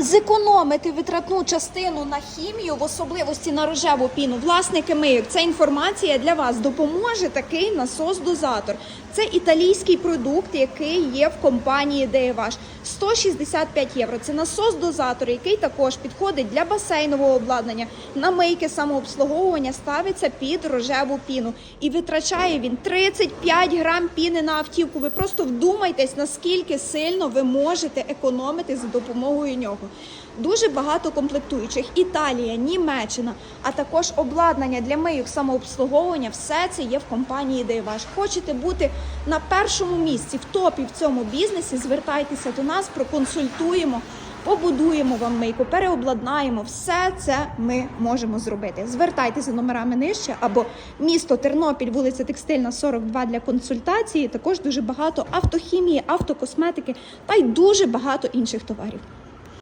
Зекономити витратну частину на хімію, в особливості на рожеву піну, власники мийок. Ця інформація для вас допоможе такий насос-дозатор. Це італійський продукт, який є в компанії Деєваш. 165 євро. Це насос-дозатор, який також підходить для басейнового обладнання. На мийки самообслуговування ставиться під рожеву піну. І витрачає він 35 грам піни на автівку. Ви просто вдумайтесь, наскільки сильно ви можете економити за допомогою нього. Дуже багато комплектуючих. Італія, Німеччина, а також обладнання для мийок самообслуговування. Все це є в компанії Дейваш. Хочете бути на першому місці в топі в цьому бізнесі? Звертайтеся до нас, проконсультуємо. Побудуємо вам мийку, переобладнаємо. Все це ми можемо зробити. Звертайтеся номерами нижче або місто Тернопіль, вулиця Текстильна, 42 для консультації. Також дуже багато автохімії, автокосметики та й дуже багато інших товарів.